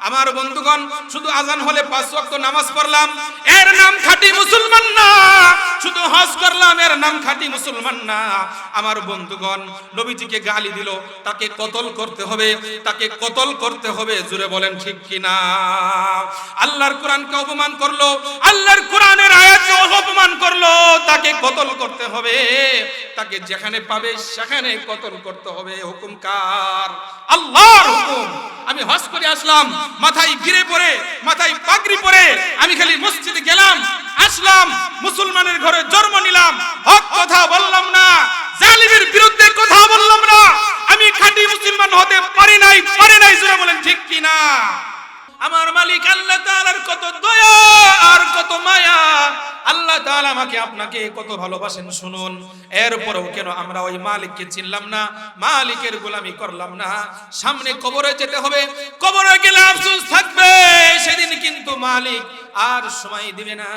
আমার বন্ধুগণ, শুধু আজান হলে পাঁচ ওয়াক্ত নামাজ পড়লাম, এর নাম খাঁটি মুসলমান না। শুধু হজ করলাম, এর নাম খাঁটি মুসলমান না। আমার বন্ধুগণ, নবীজিকে গালি দিল, তাকে কতল করতে হবে, তাকে কতল করতে হবে জুড়ে বলেন ঠিক কিনা? আল্লাহর কোরআনকে অপমান করল, আল্লাহর কোরআনের আয়াতকে অপমান করল, তাকে কতল করতে হবে, তাকে যেখানে পাবে সেখানে কতল করতে হবে। হুকুম কার? আল্লাহর হুকুম। আমি হজ করে আসলাম মাথায় গিরে পরে মাথায় পাগড়ি পরে আমি খালি মসজিদে গেলাম আসলাম মুসলমানের ঘরে জন্ম নিলাম হক কথা বললাম না জালিমের বিরুদ্ধে কথা বললাম না আমি খাঁটি মুসলমান হতে পারি নাই পারি নাই জোরে বলেন ঠিক কি না আমার মালিক আল্লাহ তাআলার কত দয়া আর কত মায়া আল্লাহ তাআলা আমাকে, আপনাকে কত ভালোবাসেন, শুনুন। এরপরেও কেন আমরা ওই মালিককে চিনলাম না? মালিকের গোলামি করলাম না। সামনে কবরে যেতে হবে। কবরে গেলে আফসোস থাকবে। সেদিন কিন্তু মালিক আর সময় দিবে না।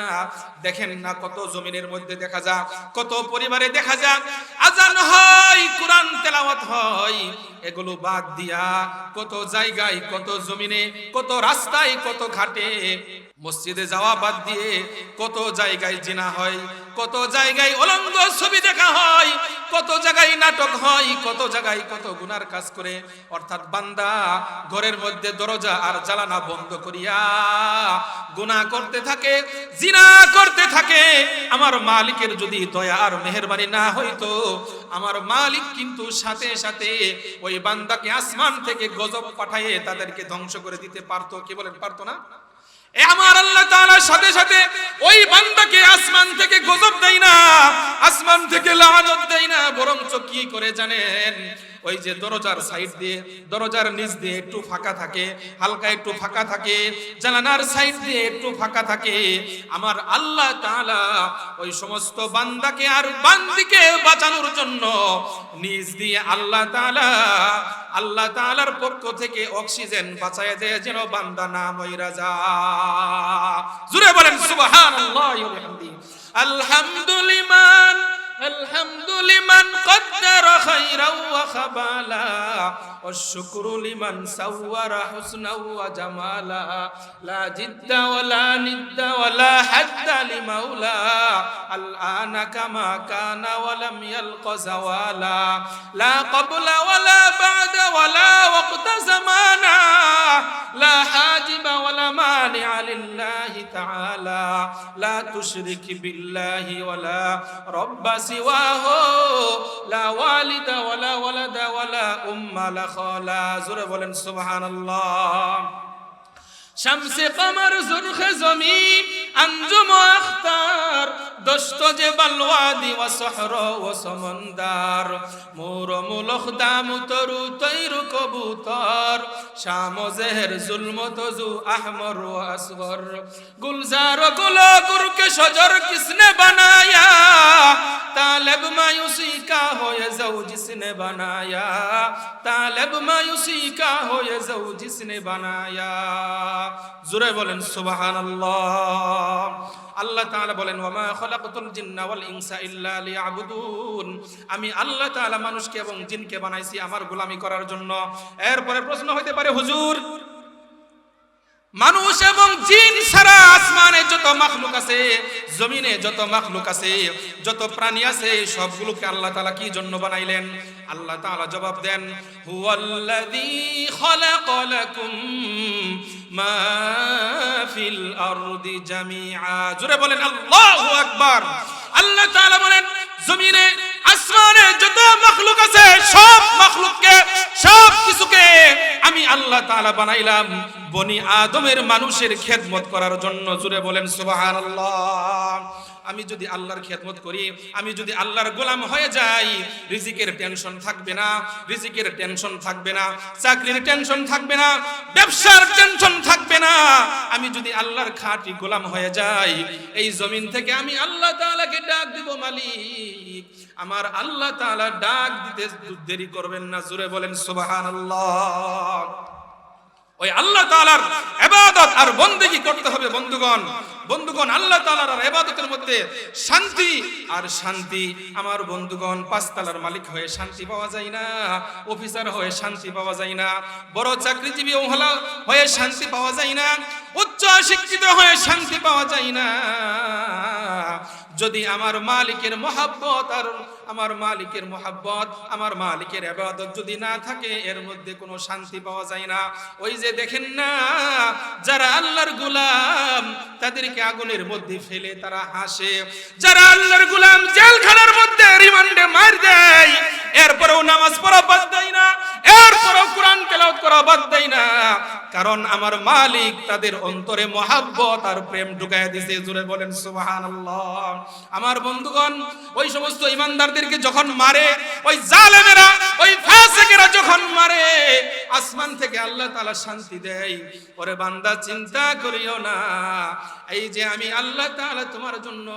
দেখেন না কত জমিনের মধ্যে দেখা যাক, কত পরিবারে দেখা যাক। আজান হয়, কোরআন তেলাওয়াত হয়। এগুলো বাদ দিয়া কত জায়গায়, কত জমিনে, কত রাস্তায়, কত ঘাটে মসজিদে যাওয়া বাদ দিয়ে কত জায়গায় জিনা হয়, কত জায়গায় অলঙ্গ ছবি দেখা হয়, কত জায়গায় নাটক হয়, কত জায়গায় কত গুনার কাজ করে। অর্থাৎ বান্দা ঘরের মধ্যে দরজা আর জ্বালানা বন্ধ করিয়া গুনাহ করতে থাকে, জিনা করতে থাকে। আমার মালিকের যদি দয়া আর মেহেরবানি না হইতো, আমার মালিক কিন্তু সাথে সাথে ওই বান্দাকে আসমান থেকে গজব পাঠায়ে তাদেরকে ধ্বংস করে দিতে পারতো। কি বলেন, পারতো না? আমার আল্লাহ তাআলার সাথে সাথে ওই বান্দাকে আসমান থেকে গজব দেয় না, আসমান থেকে লানত দেয় না, বরঞ্চ কি করে জানেন? ওই যে দরজার সাইড দিয়ে, দরজার নিচ দিয়ে একটু ফাঁকা থাকে, হালকা একটু ফাঁকা থাকে জানানার সাইড দিয়ে একটু ফাঁকা থাকে। আমার আল্লাহ তাআলা ওই সমস্ত বান্দাকে আর বান্দিকে বাঁচানোর জন্য নিজ দিয়ে আল্লাহ তাআলা, আল্লাহ তাআলার পক্ষ থেকে অক্সিজেন বাঁচায় দেয় যেন বান্দা না মইরা যা জুড়ে বলেন, সুবহানাল্লাহি, ওয়া বিহামদিহি। আলহামদুলিমান الحمد لمن قدر خيرا وخبالا والشكر لمن سور حسنا وجمالا. لا جد ولا ند ولا حد لمولا الآن كما كان ولم يلق زوالا. لا قبل ولا بعد ولا وقت زمانا لا حاجب ولا مانع لله تعالى. لا تشرك بالله ولا رب سواه. لا والد ولا ولد ولا أم لا خالا. بولن سبحان الله شمس قمر زرخ زمین. انجم اختار دشت جب الوادي وصحر وسمندر مور ملخ دام ترو طير کبوتر شام و زهر ظلم تزو احمر و اصغر گلزار و گلا گر کے شجر کس نے بنایا طالب مایوسی کا ہو یہ زو جس نے بنایا طالب مایوسی کا ہو یہ زو جس نے بنایا زرے بولن سبحان اللہ আল্লাহ। তাআলা বলেন ওয়ামা খলাকতুল জিন্না ওয়াল ইনসা ইল্লা লিয়াবুদুন। আমি আল্লাহ তাআলা মানুষকে এবং জিনকে বানাইছি আমার গোলামি করার জন্য। এরপরে প্রশ্ন হইতে পারে, হুজুর মানুষ এবং জিন সারা আসমানে যত মাখলুক আছে, জমিনে যত মাখলুক আছে, যত প্রাণী আছে, সবগুলোকে আল্লাহ তাআলা কি জন্য বানাইলেন? আল্লাহ তাআলা জবাব দেন, হুয়াল্লাযী খালাকা লাকুম মা ফিল আরদি জামিআ। জোরে বলেন, আল্লাহু আকবার। আল্লাহ তাআলা বলেন, জমিনে, আসমানে যত মাখলুক আছে, সব মাখলুককে, সব কিছুকে আমি আল্লাহ তাআলা বানাইলাম বনি আদমের মানুষের খেদমত করার জন্য। জুড়ে বলেন, সুবহানাল্লাহ। আমি যদি আল্লাহর খেদমত করি, আমি যদি আল্লাহর গোলাম হয়ে যাই, রিজিকের টেনশন থাকবে না, রিজিকের টেনশন থাকবে না, চাকরির টেনশন থাকবে না, ব্যবসার টেনশন থাকবে না। আমি যদি আল্লাহর খাঁটি গোলাম হয়ে যাই, এই জমিন থেকে আমি আল্লাহ তাআলাকে ডাক দিব, মালিক। আমার আল্লাহ তাআলা ডাক দিতে দেরি করবেন না, জোরে বলেন সুবহানাল্লাহ। ওই আল্লাহ তাআলার এবাদত আর বন্দেগী করতে হবে বন্ধুগণ। বন্ধুগণ, আল্লাহ তাআলার আর মধ্যে শান্তি আর শান্তি। আমার বন্ধুগণ, পাঁচতলার মালিক হয়ে শান্তি পাওয়া যায় না, অফিসার হয়ে শান্তি পাওয়া যায় না, বড় চাকরিজীবী ওহলা হয়ে শান্তি পাওয়া যায় না, উচ্চ শিক্ষিত হয়ে শান্তি পাওয়া যায় না। যদি আমার মালিকের মহাব্বত আর আমার মালিকের মহাব্বত, আমার মালিকের আবাদত যদি না থাকে, এর মধ্যে কোনো শান্তি পাওয়া যায় না। ওই যে দেখেন না, যারা আল্লাহর গোলাম, তাদেরকে আগুনের মধ্যে ফেলে তারা হাসে। যারা আল্লাহর গোলাম, জেলখানার মধ্যে রিমান্ডে মার দেয়, এরপরেও নামাজ পড়া বাদ দেয় না, এরপরেও কোরআন তেলাওয়াত করা বাদ দেয় না। কারণ আমার মালিক তাদের অন্তরে মহাব্বত আর প্রেম ঢুকায় দিছে। জুড়ে বলেন, সুবহানাল্লাহ। আমার বন্ধুগণ, ওই সমস্ত ইমানদারদেরকে যখন মারে, ওই জালেমেরা, ওই ফাসিকেরা যখন মারে, আসমান থেকে আল্লাহ তাআলা শান্তি দেয়। ওরে বান্দা, চিন্তা করিও না। এই যে আমি আল্লাহ তাআলা তোমার জন্য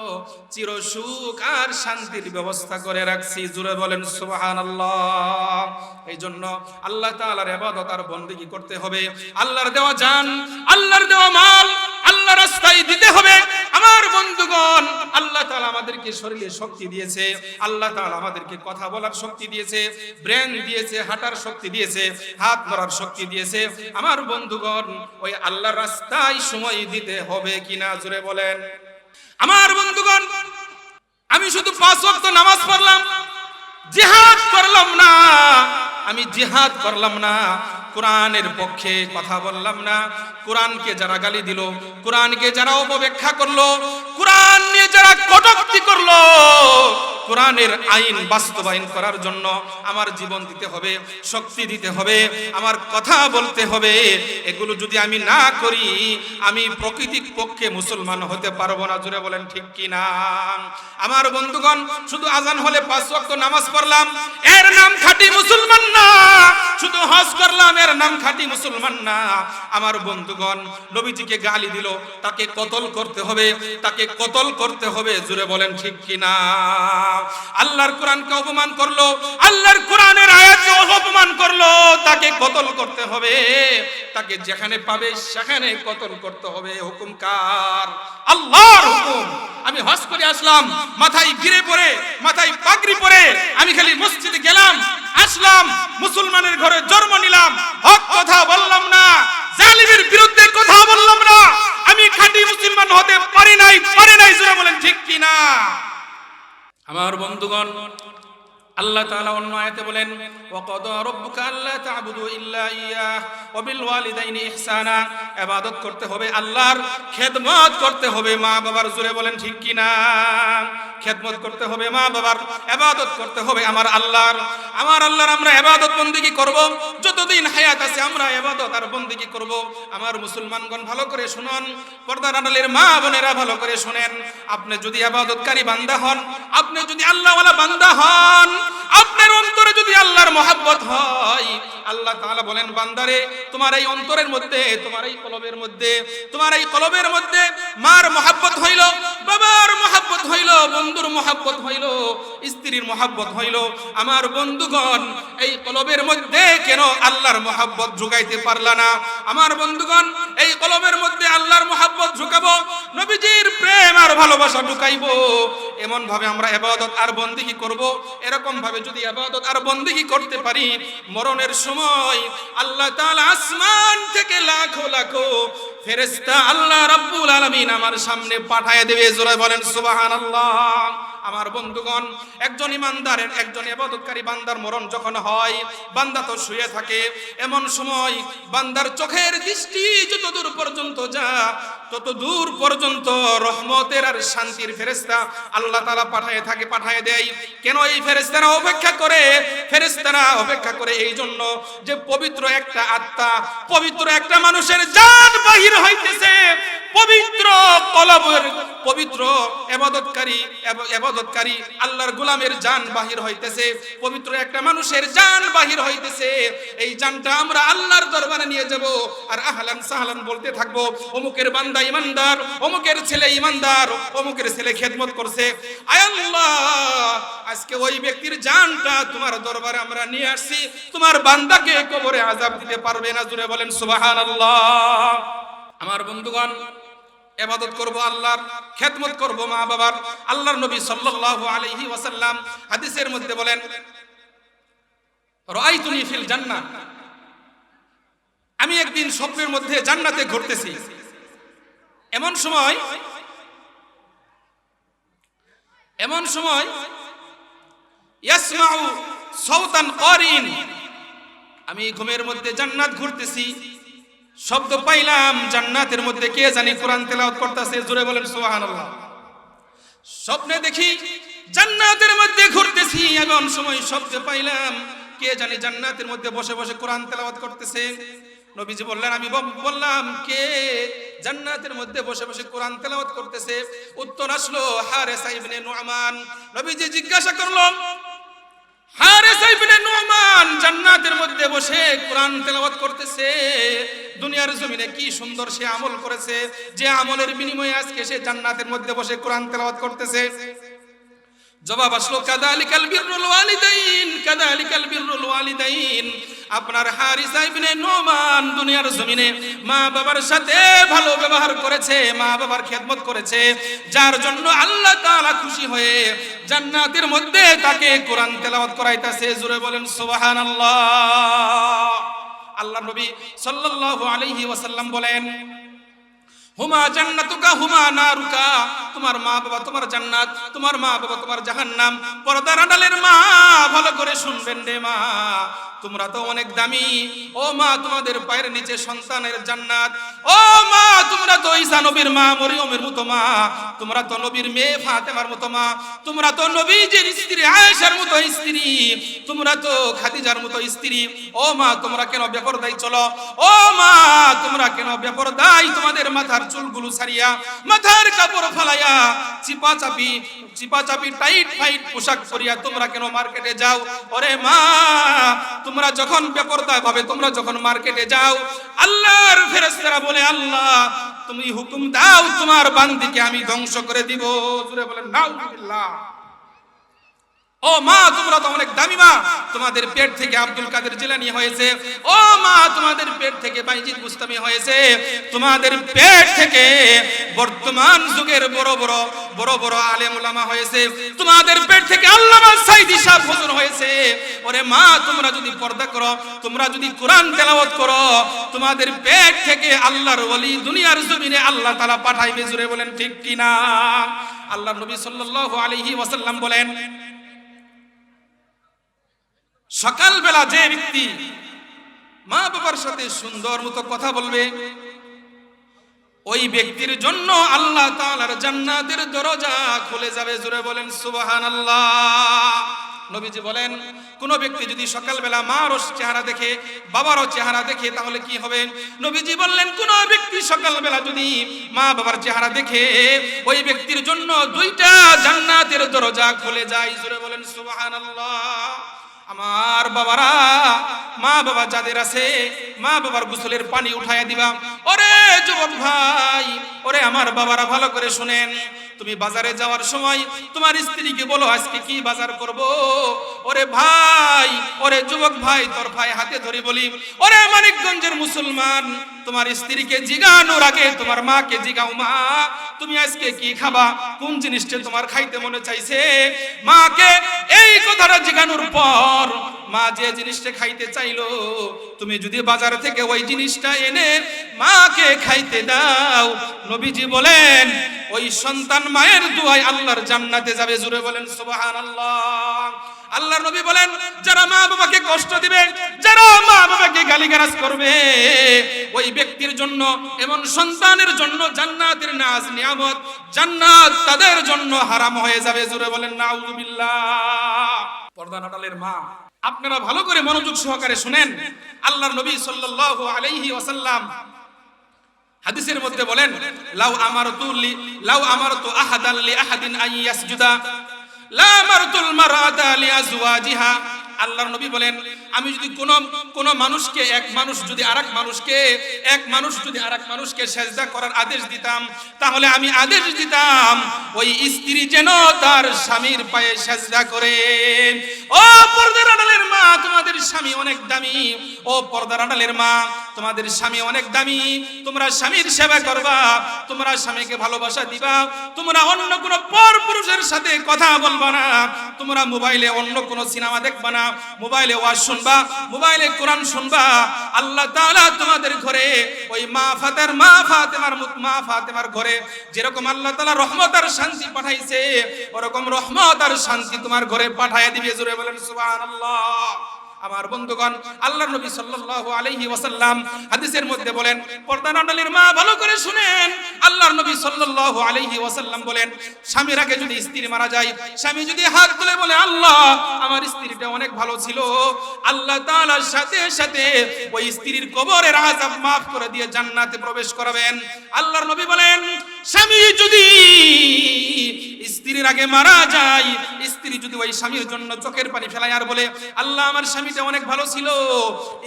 চির সুখ আর শান্তির ব্যবস্থা করে রাখছি জুড়ে বলেন, সুবহানাল্লাহ। এই জন্য আল্লাহ তাআলার ইবাদত আর বন্দেগী করতে হবে। আল্লাহর দেওয়া জান, আল্লাহর দেওয়া মাল, আল্লাহ রাস্তায় দিতে হবে। আমার বন্ধুগণ, আল্লাহ তাআলা আমাদেরকে শরীরে শক্তি দিয়েছে, আল্লাহ তাআলা আমাদেরকে কথা বলার শক্তি দিয়েছে, ব্রেন দিয়েছে, হাঁটার শক্তি দিয়েছে, হাত ধরার শক্তি দিয়েছে। আমার বন্ধুগণ, ওই আল্লাহর রাস্তায় সময় দিতে হবে কিনা জোরে বলেন। আমার বন্ধুগণ, আমি শুধু পাঁচ ওয়াক্ত নামাজ পড়লাম, জিহাদ করলাম না, আমি জিহাদ করলাম না কোরআনের পক্ষে কথা বললাম না। কোরআনকে যারা গালি দিল, কোরআনকে যারা অপব্যাখ্যা করল, কোরআন নিয়ে যারা কটক্তি করল কোরআনের আইন বাস্তবায়ন করার জন্য আমার জীবন দিতে হবে, শক্তি দিতে হবে, আমার কথা বলতে হবে। এগুলো যদি আমি না করি, আমি প্রকৃতিক পক্ষে মুসলমান হতে পারব না। জুড়ে বলেন, ঠিক কি না? আমার বন্ধুগণ, শুধু আজান হলে পাঁচ ওয়াক্ত নামাজ পড়লাম, এর নাম খাঁটি মুসলমান না। শুধু হজ করলাম, এর নাম খাঁটি মুসলমান না। আমার বন্ধুগণ, নবীজিকে গালি দিল, তাকে কতল করতে হবে, তাকে কতল করতে হবে। জুড়ে বলেন, ঠিক কি না? আল্লাহর কোরআনকে অপমান করল, আল্লাহর কোরআনের আয়াতকে অপমান করল, তাকে কতল করতে হবে? তাকে যেখানে পাবে সেখানে কতল করতে হবে, হুকুম কার? আল্লাহর হুকুম। আমি হজ করে আসলাম, মাথায় গিরে পরে মাথায় পাগড়ি পরে, আমি খালি মসজিদে গেলাম, আসলাম, মুসলমানের ঘরে জন্ম নিলাম, হক কথা বললাম না, জালিমের বিরুদ্ধে কথা বললাম না, আমি খাঁটি মুসলমান হতে পারি নাই পারি নাই, জোরে বলেন ঠিক কি না আমার বন্ধুগণ আল্লাহ তাআলা অন্য আয়াতে বলেন, ওয়াকাদা রাব্বুকা আল্লা তা'বুদু ইল্লা ইয়াহ, ওয়া বিল ওয়ালিদাইনি ইহসানা। ইবাদত করতে হবে আল্লাহর, খেদমত করতে হবে মা বাবার জোরে বলেন ঠিক কি না? খেদমত করতে হবে মা বাবার ইবাদত করতে হবে আমার আল্লাহর। আমার আল্লাহর আমরা ইবাদত বন্দেগী করব? যতদিন হায়াত আছে আমরা ইবাদত আর বন্দেগী করব? আমার মুসলমানগণ ভালো করে শুনুন পর্দার আড়ালের মা বোনেরা ভালো করে শুনেন। আপনি যদি ইবাদতকারী বান্দা হন, আপনি যদি আল্লাহওয়ালা বান্দা হন আপনার অন্তরে যদি আল্লাহর মহাব্বত হয়, আল্লাহ তাআলা বলেন, বান্দারে, তোমার এই অন্তরের মধ্যে, তোমার এই কলবের মধ্যে, তোমার এই কলবের মধ্যে মার মহাব্বত হইল, বাবার মহাব্বত হইল, বন্ধুর মহাব্বত হইল স্ত্রীর মহাব্বত হইল। আমার বন্ধুগণ, এই কলবের মধ্যে কেন আল্লাহর মহাব্বত ঢুকাইতে পারলা না? আমার বন্ধুগণ, এই কলবের মধ্যে আল্লাহর মহাব্বত ঢুকাবো, নবীজির প্রেম আর ভালোবাসা ঢুকাইবো। এমন ভাবে আমরা ইবাদত আর বন্দিগি করব। এরকম ভাবে যদি ইবাদত আর বন্দিগি করতে পারি, মরণের সময় আল্লাহ তাআলা আসমান থেকে লাখো লাখো ফেরেশতা আল্লাহ রাব্বুল আলামিন আমার সামনে পাঠায় দেবে। জোরে বলেন, সুবহানাল্লাহ। আমার বন্ধুগণ, একজন ইমানদারের, একজন ইবাদতকারী বান্দার মরণ যখন হয়, বান্দা তো শুয়ে থাকে। এমন সময় বান্দার চোখের দৃষ্টি যত দূর পর্যন্ত যা তত দূর পর্যন্ত রহমতের আর শান্তির ফেরেশতা আল্লাহ তাআলা পাঠায় থাকে, পাঠায় দেয়। কেন এই ফেরেশতারা অপেক্ষা করে? ফেরেশতারা অপেক্ষা করে এই জন্য যে পবিত্র একটা আত্মা, পবিত্র একটা মানুষের জান বাহির হইতেছে। পবিত্র কলবের পবিত্র এবাদতকারী এবাদতকারী আল্লাহর গোলামের জান বাহির হইতেছে। পবিত্র একটা মানুষের জান বাহির হইতেছে। এই জানটা আমরা আল্লাহর দরবারে নিয়ে যাব আর আহলান সাহলান বলতে থাকব, অমুকের বান্দা ইমানদার, অমুকের ছেলে ইমানদার, অমুকের ছেলে খেদমত করছে। আয় আল্লাহ, আজকে ওই ব্যক্তির জানটা তোমার দরবারে আমরা নিয়ে আসছি। তোমার বান্দাকে কবরে আজাব দিতে পারবে না, জুড়ে বলেন সুবহানাল্লাহ। আমার বন্ধুগণ এবাদত করব আল্লাহর, খেদমত করব মা বাবার আল্লাহর নবী সাল্লাল্লাহু আলাইহি ওয়াসাল্লাম হাদিসের মধ্যে বলেন, রাআইতুনি ফিল জান্নাহ আমি একদিন স্বপ্নের মধ্যে জান্নাতে ঘুরতেছি। এমন সময় এমন সময়, ইয়াসমাউ সাউতান কারিন। আমি ঘুমের মধ্যে জান্নাত ঘুরতেছি। শব্দ পাইলাম, জান্নাতের মধ্যে কে জানি কোরআন তেলাওয়াত করতেছে, জোরে বলেন সুবহানাল্লাহ। স্বপ্নে দেখি জান্নাতের মধ্যে ঘুরতেছি, এমন সময় শব্দ পাইলাম, কে জানি জান্নাতের মধ্যে বসে বসে কোরআন তেলাওয়াত করতেছে। নবীজি বললেন, আমি বল- বললাম, কে জান্নাতের মধ্যে বসে বসে কোরআন তেলাওয়াত করতেছে? উত্তর আসলো, হারেসা ইবনে নুআমান নবীজি জিজ্ঞাসা করলাম জান্নাতের মধ্যে বসে কোরআন তেলাওয়াত করতেছে। দুনিয়ার কি সুন্দর সে আমল করেছে। যে আমলের বিনিময়ে আজকে সে জান্নাতের মধ্যে বসে কোরআন তেলাওয়াত করতেছে। জবাব আসলো, কাদালিকাল বিররুল ওয়ালিদাইন, কাদালিকাল বিররুল ওয়ালিদাইন। আপনার হারিসা ইবনে নোমান দুনিয়ার জমিনে মা বাবার সাথে ভালো ব্যবহার করেছে, মা বাবার খেদমত করেছে। যার জন্য আল্লাহ তাআলা খুশি হয়ে জান্নাতের মধ্যে তাকে কোরআন তেলাওয়াত করাইতাছে। জোরে বলেন, সুবহানাল্লাহ। আল্লাহ নবী সাল্লাল্লাহু আলাইহি ওয়াসাল্লাম বলেন হুমা জান্নাতুকা, হুমা নারুকা। তোমার মা বাবা তোমার জান্নাত, তোমার মা বাবা তোমার জাহান্নাম। পর্দার আড়ালের মা, ভালো করে শুনবেন রে মা। তোমরা তো অনেক দামি। ও মা, তোমাদের পায়ের নিচে সন্তানের জান্নাত। ও মা, তোমরা তো ঈসা নবীর মা, মরিয়মের মতো মা। তোমরা তো নবীর মেয়ে ফাতেমার মতো মা। তোমরা তো নবীজির স্ত্রী, আয়েশার মতো স্ত্রী। তোমরা তো খাদিজার মতো স্ত্রী। ও মা, তোমরা কেন বেপরদাই চলো? ও মা, তোমরা কেন বেপরদাই তোমাদের মাথার চুলগুলো ছাড়িয়া মাথার কাপড় ফালাইয়া চিপা চাপি চিপা চাপি টাইট ফাইট পোশাক পরিয়া তোমরা কেন মার্কেটে যাও? ওরে মা, তোমরা যখন বেপরদায় ভাবে তোমরা যখন মার্কেটে যাও, আল্লাহর ফেরেশতারা বলে, আল্লাহ, তুমি হুকুম দাও, তোমার বান্দিকে আমি ধ্বংস করে দিব। জুড়ে বলেন, নাউজুবিল্লাহ। ও মা, তোমরা তো অনেক দামি মা। তোমাদের পেট থেকে আব্দুল কাদের জিলানি হয়েছে। ও মা, তোমাদের পেট থেকে বাইজিদ মুস্তামি হয়েছে। তোমাদের পেট থেকে বর্তমান যুগের বড় বড় বড় বড় আলেম ওলামা হয়েছে। তোমাদের পেট থেকে আল্লামা সাইদি সাহেব হুজুর হয়েছে। ওরে মা, তোমরা যদি পর্দা করো, তোমরা যদি কোরআন তেলাওয়াত করো, তোমাদের পেট থেকে আল্লাহর ওলি দুনিয়ার জমিনে আল্লাহ তাআলা পাঠাইবে। জুড়ে বলেন, ঠিক কিনা? আল্লাহ নবী সাল্লাল্লাহু আলাইহি ওয়াসাল্লাম বলেন সকালবেলা যে ব্যক্তি মা বাবার সাথে সুন্দর মতো কথা বলবে, ওই ব্যক্তির জন্য আল্লাহ তাআলার জান্নাতের দরজা খুলে যাবে। জুড়ে বলেন, সুবহানাল্লাহ। নবীজি বলেন, কোন ব্যক্তি যদি সকালবেলা মারও চেহারা দেখে বাবারও চেহারা দেখে, তাহলে কি হবে? নবীজি বললেন, কোন ব্যক্তি সকালবেলা যদি মা বাবার চেহারা দেখে, ওই ব্যক্তির জন্য দুইটা জান্নাতের দরজা খুলে যায়। জুড়ে বলেন, সুবহানাল্লাহ। আমার বাবারা, মা বাবা যাদের আছে, মা বাবার গোসলের পানি উঠাইয়া দিবা। ওরে যুবক ভাই, ওরে আমার বাবারা ভালো করে শুনেন। তুমি বাজারে যাওয়ার সময় তোমার স্ত্রীকে বলো, আজকে কি বাজার করব? ওরে ভাই, ওরে যুবক ভাই, তোর ভাই হাতে ধরে বলি। ওরে মানিকগঞ্জের মুসলমান, তোমার স্ত্রীকে জিগানোর আগে তোমার মাকে জিগাও মা। তুমি আজকে কি খাবা? কোন জিনিসটা তোমার খাইতে মনে চাইছে? মাকে এই কথাটা জিগানোর পর মা যে জিনিসটা খাইতে চাইলো, তুমি যদি বাজার থেকে ওই জিনিসটা এনে মাকে খাইতে দাও। নবীজি বলেন ওই সন্তান মায়ের দুয়ায় আল্লাহর জান্নাতে যাবে, জুড়ে বলেন সুবহানাল্লাহ। আল্লাহ নবী বলেন, যারা মা বাবাকে কষ্ট দিবে, যারা মা বাবাকে গালিগালাজ করবে, ওই ব্যক্তির জন্য, এমন সন্তানের জন্য জান্নাতের নাজ নিয়ামত, জান্নাত তাদের জন্য হারাম হয়ে যাবে, জুড়ে বলেন নাউজুবিল্লাহ। পর্দা নাটালের মা, আপনারা ভালো করে মনোযোগ সহকারে শুনেন, আল্লাহর নবী সাল্লাল্লাহু আলাইহি ওয়াসাল্লাম হাদিসের মধ্যে বলেন, লাউ আমারতু লি, লাউ আমারতু আহাদান লি আহাদিন আন ইয়াসজুদা, লা আমারতুল মারআতা লি আজওয়াজিহা। আল্লাহর নবী বলেন, আমি যদি কোন কোন মানুষকে, এক মানুষ যদি আরেক মানুষকে, এক মানুষ যদি আরেক মানুষকে সেজদা করার আদেশ দিতাম, তাহলে আমি আদেশ দিতাম, ওই স্ত্রী যেন তার স্বামীর পায়ে সেজদা করে। ও পর্দার আড়ালের মা, তোমাদের স্বামী অনেক দামি। ও পর্দার আড়ালের মা, তোমাদের স্বামী অনেক দামি। তোমরা স্বামীর সেবা করবা, তোমরা স্বামীকে ভালোবাসা দিবা, তোমরা অন্য কোনো পর পুরুষের সাথে কথা বলবা না, তোমরা মোবাইলে অন্য কোনো সিনেমা দেখবা না। মোবাইলে ওয়াজ শুনবা, মোবাইলে কোরআন শুনবা, আল্লাহ তাআলা তোমাদের ঘরে ওই মা ফাতার মা ফাতেমার মা ফাতেমার ঘরে যেরকম আল্লাহ তাআলা রহমত আর শান্তি পাঠাইছে, ওরকম রহমত আর শান্তি তোমার ঘরে পাঠায় দিবে। জোরে বলেন, সুবহানাল্লাহ। আমার বন্ধুগণ আল্লাহর নবী সাল্লাল্লাহু আলাইহি ওয়াসাল্লাম হাদিসের মধ্যে বলেন, পর্দা নাডালির মা ভালো করে শুনেন। আল্লাহর নবী সাল্লাল্লাহু আলাইহি ওয়াসাল্লাম বলেন, স্বামীর আগে যদি স্ত্রী মারা যায়, স্বামী যদি হাত তুলে বলে, আল্লাহ, আমার স্ত্রীটা অনেক ভালো ছিল। আল্লাহ তাআলার সাথে সাথে ওই স্ত্রীর কবরের আযাব maaf করে দিয়ে জান্নাতে প্রবেশ করাবেন। আল্লাহর নবী বলেন, স্বামী যদি স্ত্রীর আগে মারা যায়, স্ত্রী যদি ওই স্বামীর জন্য চোখের পানি ফেলায় আর বলে, আল্লাহ, আমার স্বামীটা অনেক ভালো ছিল।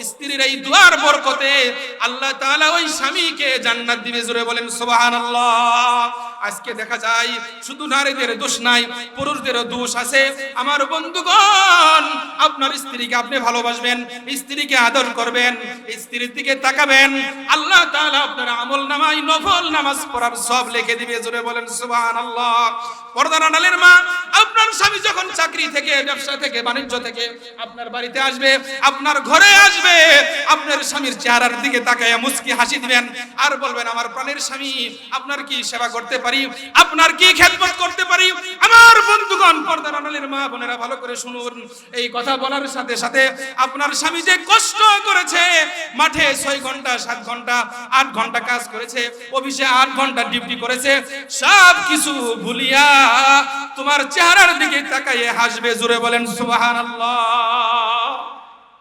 স্ত্রীর এই দুয়ার বরকতে আল্লাহ তাআলা ওই স্বামীকে জান্নাত দিবে। জোরে বলেন, সুবহানাল্লাহ। আজকে দেখা যায় শুধু নারীদের দোষ নাই, পুরুষদেরও দোষ আছে। আমার বন্ধুগণ, আপনার স্ত্রীকে আপনি ভালোবাসবেন, স্ত্রীকে আদর করবেন, স্ত্রীর দিকে তাকাবেন। আল্লাহ তাআলা আপনার আমল নামাই নফল নামাজ পড়ার সব লিখে দিবে, জোরে বলেন সুবহানাল্লাহ। পর্দার আড়ালের মা, আপনার স্বামী যখন চাকরি থেকে, ব্যবসা থেকে, বাণিজ্য থেকে আপনার বাড়িতে আসবে, আপনার ঘরে আসবে, আপনার স্বামীর চেহারার দিকে তাকায় মুস্কি হাসি দিবেন। আর বলবেন, আমার প্রাণের স্বামী, আপনার কি সেবা করতে পারি? আপনার কি খেদমত করতে পারি? আমার বন্ধুগণ, পর্দার আড়ালের মা বোনেরা ভালো করে শুনুন। এই কথা বলার সাথে সাথে আপনার স্বামী যে কষ্ট করেছে, মাঠে ছয় ঘণ্টা, সাত ঘণ্টা, আট ঘণ্টা কাজ করেছে, অফিসে আট ঘণ্টা ডিউটি করেছে, সব কিছু ভুলিয়া তোমার চেহারার দিকে তাকাইয়ে হাসবে জুড়ে বলেন, সুবহানাল্লাহ।